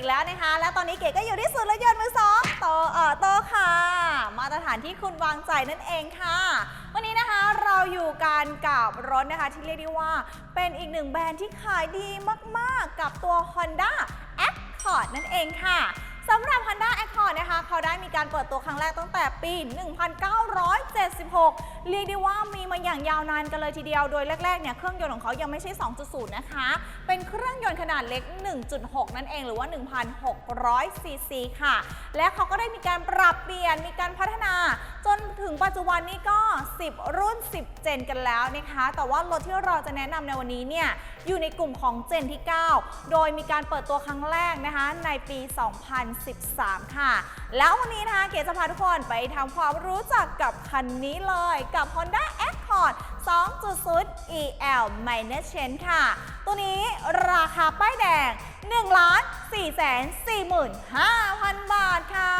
อีกแล้วนะคะ และตอนนี้เก๋ก็อยู่ที่ศูนย์รถยนต์มือสองโตเอ่อโตค่ะ มาตรฐานที่คุณวางใจนั่นเองค่ะ วันนี้นะคะเราอยู่กันกับรถนะคะที่เรียกได้ว่า เป็นอีกหนึ่งแบรนด์ที่ขายดีมากๆ กับตัว Honda Accord นั่นเองค่ะ สำหรับ Honda Accord นะคะ เขาได้มีการเปิดตัวครั้งแรกตั้งแต่ปี 1976 เรียกได้ว่ามีมาอย่างยาวนานกันเลยทีเดียว โดยแรกๆ เนี่ย เครื่องยนต์ของเขายังไม่ใช่ 2.0 นะคะ เป็นเครื่องยนต์ขนาดเล็ก 1.6 นั่นเอง หรือว่า 1,600 ซีซีค่ะ และเขาก็ได้มีการปรับเปลี่ยน มีการพัฒนา จนถึงปัจจุบันนี้ก็ 10 รุ่น 10 เจนกันแล้วนะคะ แต่ว่ารถที่เราจะแนะนำในวันนี้เนี่ย อยู่ในกลุ่มของเจนที่ 9 โดยมีการเปิดตัวครั้งแรกนะคะ ในปี 2000 2013 ค่ะ แล้ววันนี้นะคะเก๋จะพาทุกคนไปทำความรู้จักกับคันนี้เลยกับ Honda Accord 2.0 EL Minor Change ค่ะ ตัวนี้ราคาป้ายแดง 1 4 4 5 0 0 0 บาทค่ะ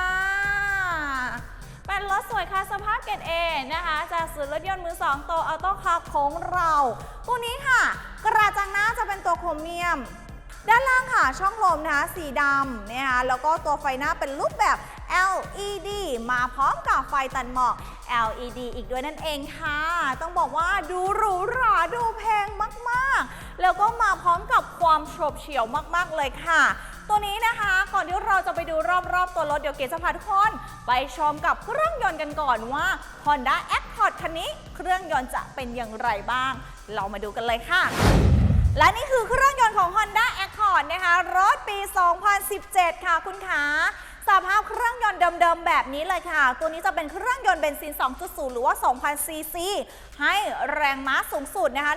เป็นรถสวยค่ะสภาพเกรดเอนะคะจากศูนย์รถยนต์มือสองโตออโต้คาร์ของเรา ตัวนี้ค่ะ กระจังหน้าจะเป็นตัวโครเมียม ด้านล่างค่ะช่องลมนะคะสีดำนะคะแล้วก็ตัวไฟหน้าเป็นรูปแบบ LED มาพร้อมกับไฟตัดหมอก LED อีกด้วยนั่นเองค่ะ ต้องบอกว่าดูหรูหราดูแพงมากๆ แล้วก็มาพร้อมกับความโฉบเฉี่ยวมากๆเลยค่ะ ตัวนี้นะคะก่อนที่เราจะไปดูรอบๆ ตัวรถเดี๋ยวเกศจะพาทุกคนไปชมกับเครื่องยนต์กันก่อนว่า Honda Accord คันนี้เครื่องยนต์จะเป็นอย่างไรบ้าง เรามาดูกันเลยค่ะ และนี่คือเครื่องยนต์ของ Honda Accord นะคะ รถปี 2017 ค่ะคุณขาสภาพเครื่องยนต์เดิมๆ แบบนี้เลยค่ะ ตัวนี้จะเป็นเครื่องยนต์เบนซิน 2.0 หรือว่า 2,000 ซีซี ให้แรงม้าสูงสุดนะคะ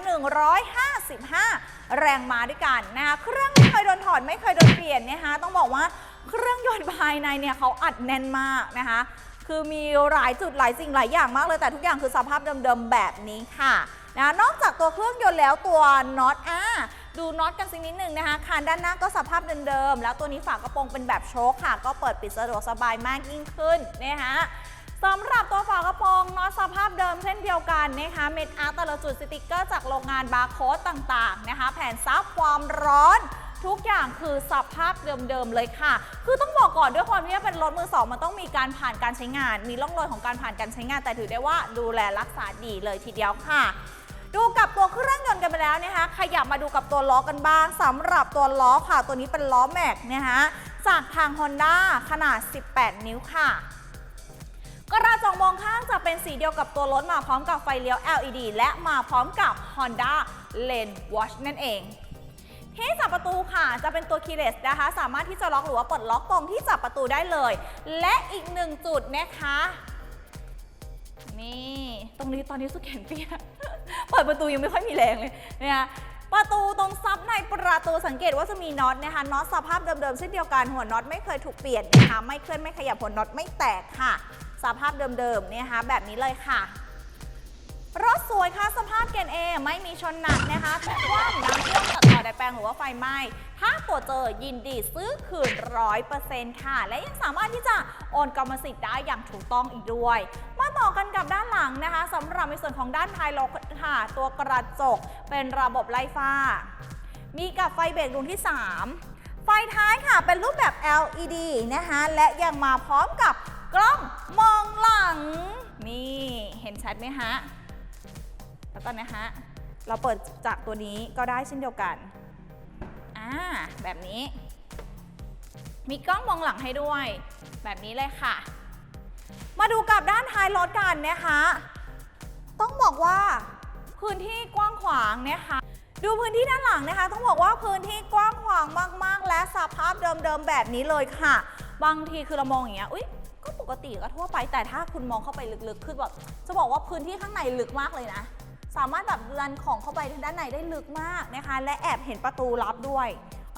155 แรงม้าด้วยกันนะคะ เครื่องไม่เคยโดนถอด ไม่เคยโดนเปลี่ยนนะคะ ต้องบอกว่าเครื่องยนต์ภายในเนี่ยเขาอัดแน่นมากนะคะ คือมีหลายจุดหลายสิ่งหลายอย่างมากเลย แต่ทุกอย่างคือสภาพเดิมๆ แบบนี้ค่ะ นะนอกจากตัวเครื่องยนต์แล้วตัวน็อตอ่าดูน็อตกันสักนิดหนึ่งนะคะคานด้านหน้าก็สภาพเดิมๆแล้วตัวนี้ฝากระโปรงเป็นแบบโชคค่ะ ก็เปิดปิดสะดวกสบายมากยิ่งขึ้นนะคะสำหรับตัวฝากระโปรงน็อตสภาพเดิมเช่นเดียวกันนะคะเม็ดอาร์ตแต่ละจุดสติกเกอร์จากโรงงานบาร์โค้ดต่างๆนะคะ แผ่นซับความร้อนทุกอย่างคือสภาพเดิมๆเลยค่ะ คือต้องบอกก่อนด้วยความที่เป็นรถมือสองมันต้องมีการผ่านการใช้งาน มีร่องรอยของการผ่านการใช้งาน แต่ถือได้ว่าดูแลรักษาดีเลยทีเดียวค่ะ ดูกับตัวเครื่องยนต์กันไปแล้วนะคะ ขยับมาดูกับตัวล้อกันบ้างสำหรับตัวล้อค่ะ ตัวนี้เป็นล้อแม็กนะคะจากทาง Honda ขนาด 18 นิ้วค่ะ กระจกมองข้างจะเป็นสีเดียวกับตัวรถมาพร้อมกับไฟเลี้ยว LED และมาพร้อมกับ Honda Lane Watch นั่นเองที่จับประตูค่ะจะเป็นตัว keyless นะคะ สามารถที่จะล็อกหรือว่าปลดล็อกตรงที่จับประตูได้เลย และอีกหนึ่งจุดนะคะ นี่ ตรงนี้ตอนนี้สุดแขนเปียก เปิดประตูยังไม่ค่อยมีแรงเลยนะคะประตูตรงซับในประตูสังเกตว่าจะมีน็อตนะคะน็อตสภาพเดิมๆเช่นเดียวกันหัวน็อตไม่เคยถูกเปลี่ยนนะคะไม่เคลื่อนไม่ขยับหัวน็อตไม่แตกค่ะ สภาพเดิมๆเนี่ยนะคะแบบนี้เลยค่ะรถสวยค่ะสภาพเกรดเอไม่มีชนหนักนะคะแต่ว่าน้ำท่วมตัดต่อดัดแปลงหรือว่าไฟไหม้ถ้าตรวจเจอยินดีซื้อคืนร้อยเปอร์เซ็นต์ค่ะ และยังสามารถที่จะโอนกรรมสิทธิ์ได้อย่างถูกต้องอีกด้วย ต่อกันกับด้านหลังนะคะสำหรับในส่วนของด้านท้ายรถค่ะตัวกระจกเป็นระบบไล่ฟ้า มีกับไฟเบรกดวงที่ 3 ไฟท้ายค่ะเป็นรูปแบบ LED นะคะและยังมาพร้อมกับกล้องมองหลัง นี่เห็นชัดไหมฮะแล้วก็นะฮะเราเปิดจากตัวนี้ก็ได้เช่นเดียวกันอ่าแบบนี้ มีกล้องมองหลังให้ด้วย แบบนี้เลยค่ะ มาดูกับด้านท้ายรถกันนะคะ ต้องบอกว่าพื้นที่กว้างขวางนะคะ ดูพื้นที่ด้านหลังนะคะ ต้องบอกว่าพื้นที่กว้างขวางมาก ๆ และสภาพเดิม ๆ แบบนี้เลยค่ะ บางทีคือเรามองอย่างเงี้ยอุ๊ยก็ปกติก็ทั่วไปแต่ถ้าคุณมองเข้าไปลึกๆคือแบบจะบอกว่าพื้นที่ข้างในลึกมากเลยนะ สามารถแบบดันของเข้าไปด้านในได้ลึกมากนะคะ และแอบเห็นประตูลับด้วย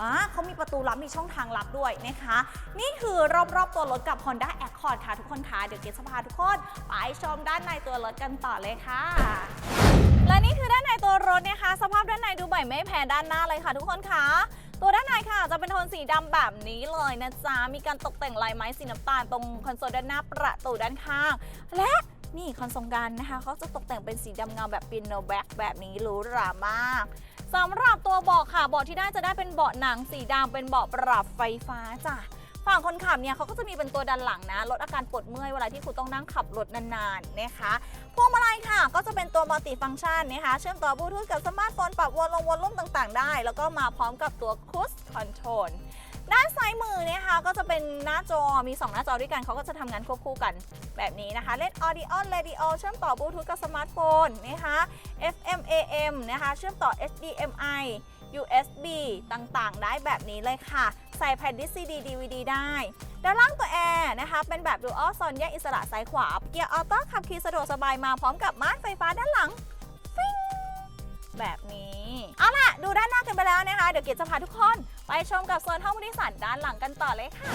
อ่าเขามีประตูลับมีช่องทางลับด้วยนะคะ นี่คือรอบๆตัวรถกับ Honda Accord ค่ะทุกคนคะเดี๋ยวเกศจะพาทุกคนไปชมด้านในตัวรถกันต่อเลยค่ะ และนี่คือด้านในตัวรถนะคะ สภาพด้านในดูใหม่ไม่แพ้ด้านหน้าเลยค่ะ ทุกคนคะตัวด้านในค่ะจะเป็นโทนสีดำแบบนี้เลยนะจ๊ะมีการตกแต่งลายไม้สีน้ำตาลตรงคอนโซลด้านหน้าประตูด้านข้าง และ นี่คอนโซลกันนะคะเขาจะตกแต่งเป็นสีดำเงาแบบปิโนแบ็กแบบนี้หรูหรามากสำหรับตัวเบาะค่ะเบาะที่ได้จะได้เป็นเบาะหนังสีดำเป็นเบาะปรับไฟฟ้าจ้ะฝั่งคนขับเนี่ยเขาก็จะมีเป็นตัวดันหลังนะลดอาการปวดเมื่อยเวลาที่คุณต้องนั่งขับรถนานๆนะคะพวงมาลัยค่ะ ก็จะเป็นตัวมัลติฟัง c t ชันนะคะ เชื่อมต่อบลูทูธกับสมาร์ทโฟนปรับวอลลงวอลลุ่มต่างๆ ได้ แล้วก็มาพร้อมกับตัวคูสคอนโทรล ด้านซ้ายมือเนะคะก็จะเป็นหน้าจอมี 2 หน้าจอด้วยกันเขาก็จะทำงานควบคู่กันแบบนี้นะคะ เล่น Audio Radio เชื่อมต่อบลูทูธกับสมาร์ทโฟนนะคะ FM AM นะคะเชื่อมต่อ HDMI USB ต่างๆ ได้แบบนี้เลยค่ะ ใส่แผ่นดิสซีดี DVD ได้ ด้านล่างตัวแอร์นะคะ เป็นแบบ Dual Zone แยกอิสระซ้ายขวา เกียร์ออโต้ขับขี่สะดวกสบายมาพร้อมกับม่านไฟฟ้าด้านหลังฟิงแบบนี้เอาล่ะ ดูด้านหน้ากันไปแล้วนะคะ เดี๋ยวเกียรติจะพาทุกคนไปชมกับโซนห้องผู้โดยสารด้านหลังกันต่อเลยค่ะ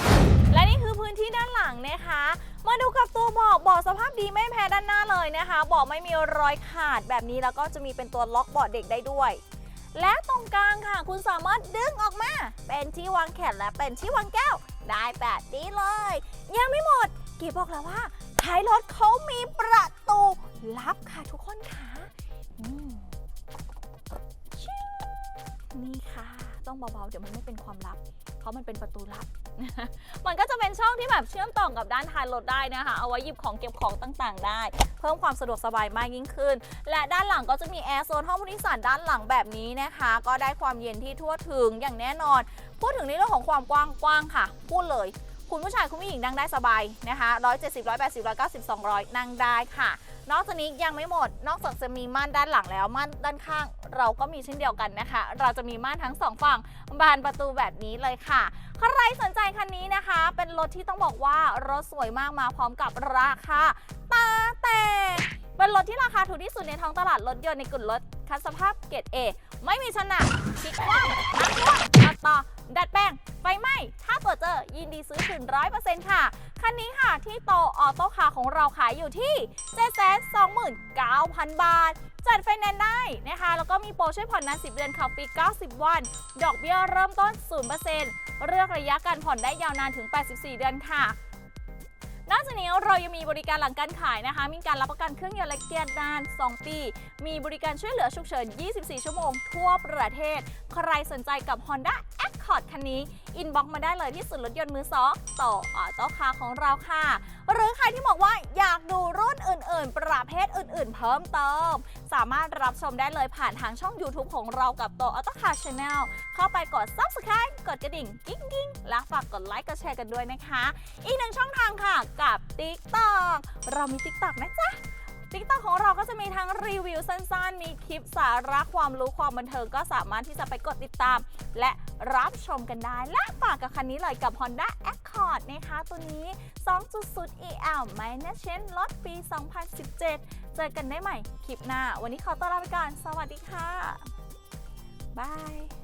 และนี่คือพื้นที่ด้านหลังนะคะ มาดูกับตัวเบาะเบาะสภาพดีไม่แพ้ด้านหน้าเลยนะคะเบาะไม่มีรอยขาดแบบนี้แล้วก็จะมีเป็นตัวล็อกเบาะเด็กได้ด้วย และตรงกลางค่ะ คุณสามารถดึงออกมา เป็นที่วางแขนและเป็นที่วางแก้ว ได้แบบนี้เลย ยังไม่หมดกี่บอกแล้วว่าท้ายรถเขามีประตูลับค่ะทุกคนค่ะ นี่ค่ะ ต้องเบาๆ เดี๋ยวมันไม่เป็นความลับเพราะมันเป็นประตูลับ มันก็จะเป็นช่องที่แบบเชื่อมต่อกับด้านท้ายรถได้นะคะ เอาไว้หยิบของเก็บของต่างๆ ได้ เพิ่มความสะดวกสบายมากยิ่งขึ้น และด้านหลังก็จะมีแอร์โซนห้องผู้โดยสารด้านหลังแบบนี้นะคะ ก็ได้ความเย็นที่ทั่วถึงอย่างแน่นอน พูดถึงในเรื่องของความกว้างกว้างค่ะ พูดเลย คุณผู้ชายคุณผู้หญิงนั่งได้สบายนะคะ170 180 190 200 นั่งได้ค่ะ นอกจากนี้ยังไม่หมด นอกจากจะมีม่านด้านหลังแล้ว ม่านด้านข้างเราก็มีเช่นเดียวกันนะคะ เราจะมีม่านทั้งสองฝั่งบานประตูแบบนี้เลยค่ะใครสนใจคันนี้นะคะ เป็นรถที่ต้องบอกว่ารถสวยมากมาพร้อมกับราคาตาแตกเป็นรถที่ราคาถูกที่สุดในท้องตลาดรถยนต์ในกลุ่มรถคันสภาพเกรดเอไม่มีชนะชิคว่ำน้ำท่วมตัดต่อ ดัดแปลงไฟไหม้ถ้าตรวจเจอยินดีซื้อคืนร้อยเปอร์เซ็นต์ค่ะ คันนี้ค่ะที่โตออโต้คาร์ของเราขายอยู่ที่ 729,000 บาท จัดไฟแนนซ์ได้นะคะ แล้วก็มีโปรช่วยผ่อนนาน 10 เดือนขับฟรี 90 วัน ดอกเบี้ยเริ่มต้น 0%เลือกระยะการผ่อนได้ยาวนานถึง 84 เดือนค่ะนอกจากนี้เรายังมีบริการหลังการขายนะคะ มีการรับประกันเครื่องยนต์และเกียร์นาน 2 ปี มีบริการช่วยเหลือฉุกเฉิน 24 ชั่วโมงทั่วประเทศ ใครสนใจกับ Honda Accord คันนี้อินบ็อกมาได้เลยที่ศูนย์รถยนต์มือสองต่อออโต้คาของเราค่ะ หรือใครที่บอกว่าอยากดูรุ่นอื่น ๆ ประเภทอื่น ๆ เพิ่มเติม สามารถรับชมได้เลยผ่านทางช่อง YouTube ของเรากับตัว Auto Car Channel เข้าไปกด Subscribe กดกระดิ่งกิ้งกิ้งและฝากกดไลค์กดแชร์กันด้วยนะคะ อีกหนึ่งช่องทางค่ะกับ TikTok เรามี TikTok นะจ๊ะ TikTok ของเราก็จะมีทั้งรีวิวสั้นๆ มีคลิปสาระความรู้ความบันเทิงก็สามารถที่จะไปกดติดตาม และรับชมกันได้ และฝากกับคันนี้เลยกับ Honda Accord นะคะตัวนี้ 2.0 EL ไม่นะเช่นรถปี 2017 เจอกันได้ใหม่คลิปหน้า วันนี้ขอตัวลาไปก่อน สวัสดีค่ะ บาย